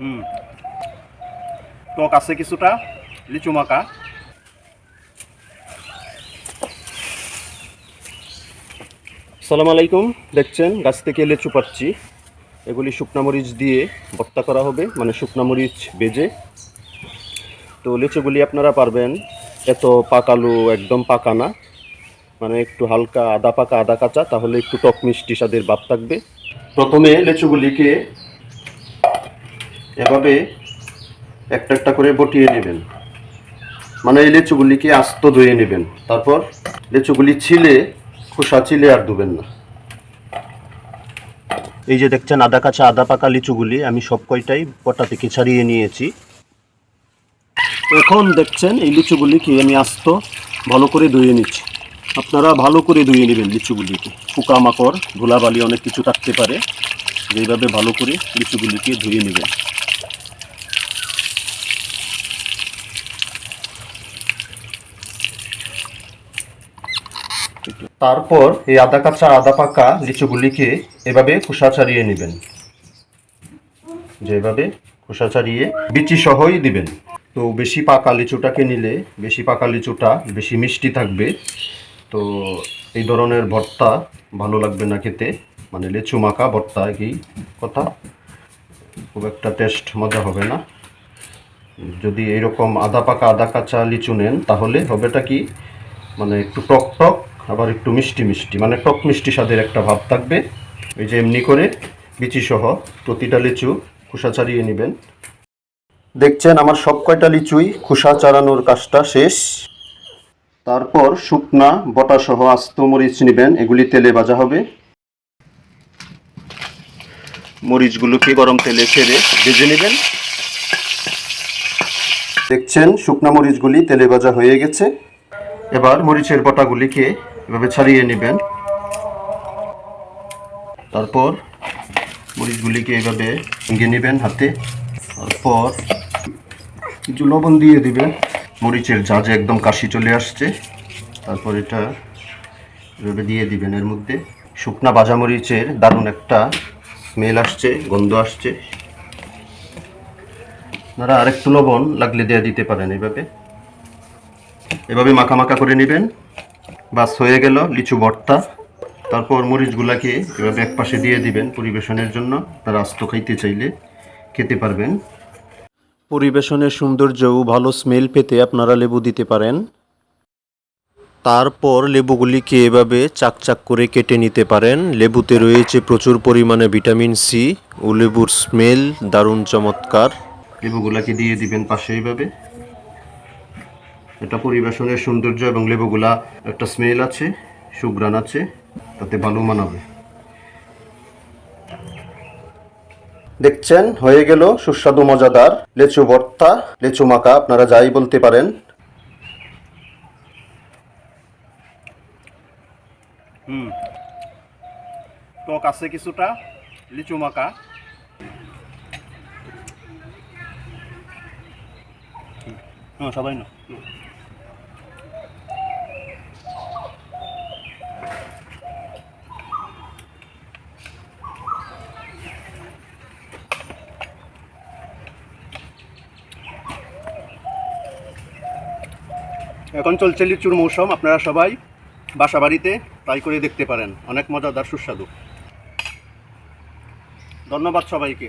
হুম। টক আছে কিছুটা? লিচু মাখা। সালাম আলাইকুম। দেখছেন, গাছ থেকে লিচু পাচ্ছি। এগুলি শুকনা মরিচ দিয়ে ভর্তা করা হবে মানে শুকনা মরিচ বেজে তো লিচুগুলি আপনারা পারবেন, এত পাকালু, একদম পাকা না। মানে একটু হালকা, আদা পাকা, আদা কাঁচা, তাহলে একটু টক মিষ্টি স্বাদের ভাব থাকবে। প্রথমে লিচুগুলিকে এভাবে একটা একটা করে বটিয়ে নেবেন। মানে এই লিচুগুলিকে আস্ত ধুয়ে নেবেন। তারপর লিচুগুলি ছিলে, খোসা ছিলে আর ধুবেন না। এই যে দেখছেন, আদা কাঁচা, আদা পাকা লিচুগুলি আমি সব কয়টাই পটা থেকে ছাড়িয়ে নিয়েছি। এখন দেখছেন, এই লিচুগুলিকে আমি আস্ত ভালো করে ধুয়ে নিচ্ছি। আপনারা ভালো করে ধুয়ে নেবেন লিচুগুলিকে। পোকামাকড়, ধুলাবালি অনেক কিছু থাকতে পারে। যেভাবে ভালো করে লিচুগুলিকে ধুয়ে নেবেন। তারপর এই আদা কাঁচা, আদা পাকা লিচুগুলিকে এভাবে খোসা ছাড়িয়ে নেবেন। যেভাবে খোসা ছাড়িয়ে বিচি সহই দিবেন। তো বেশি পাকা লিচুটাকে নিলে বেশি পাকা লিচুটা বেশি মিষ্টি থাকবে। তো এই ধরনের ভর্তা ভালো লাগবে না খেতে। মানে লিচু মাখা ভর্তা কি কথা। খুব একটা টেস্ট মজা হবে না। যদি এরকম আদা পাকা, আদা কাঁচা লিচু নেন তাহলে হবেটা কি? মানে একটু টক টক আবার একটু মিষ্টি মিষ্টি মানে টক মিষ্টি স্বাদের একটা ভাব থাকবে। এই যে এমনি করে বিচি সহ প্রতিটা লিচু খোসা ছাড়িয়ে নেবেন। দেখছেন আমার সব কয়টা লিচুই খোসা চারানোর কাজটা শেষ। তারপর শুকনা বটা সহ আস্ত মরিচ নেবেন, এগুলি তেলে ভাজা হবে। মরিচগুলোকে গরম তেলে ছেড়ে ভেজে নেবেন। দেখছেন শুকনা মরিচগুলি তেলে ভাজা হয়ে গেছে। এবার মরিচের বটাগুলিকে এভাবে ছাড়িয়ে নেবেন। তারপর মরিচগুলিকে এভাবে ভেঙে নেবেন হাতে। তারপর কিছু লবণ দিয়ে দিবেন। মরিচের ঝাঁঝে একদম কাশি চলে আসছে। তারপর এটা এভাবে দিয়ে দিবেন। এর মধ্যে শুকনা ভাজা মরিচের দারুণ একটা স্মেল আসছে, গন্ধ আসছে। আপনারা আরেকটু লবণ লাগলে দেওয়া দিতে পারেন এভাবে। এভাবে মাখা মাখা করে নেবেন। বাস হয়ে গেল লিচু ভর্তা। তারপর মরিচগুলাকে এভাবে এক পাশে দিয়ে দিবেন পরিবেশনের জন্য। তারা আস্ত খাইতে চাইলে খেতে পারবেন। পরিবেশনের সৌন্দর্য ও ভালো স্মেল পেতে আপনারা লেবু দিতে পারেন। তারপর লেবুগুলিকে এভাবে চাকচাক করে কেটে নিতে পারেন। লেবুতে রয়েছে প্রচুর পরিমাণে ভিটামিন সি ও লেবুর স্মেল দারুণ চমৎকার। লেবুগুলাকে দিয়ে দিবেন পাশে এইভাবে এটা পরিবেশনের সৌন্দর্য এবং লেবুগুলা একটা স্মেল আছে সুগ্রান আছে, তাতে ভালো মানাবে। দেখছেন, হয়ে গেল সুস্বাদু, মজাদার লেচু ভর্তা, লেচু মাখা, আপনারা যাই বলতে পারেন। হুম। টক আছে কিছুটা, লিচু হ্যাঁ সবাই না এখন চলছে লিচুর মৌসুম, আপনারা সবাই বাসা বাড়িতে ট্রাই করে দেখতে পারেন। অনেক মজাদার সুস্বাদু। ধন্যবাদ সবাইকে।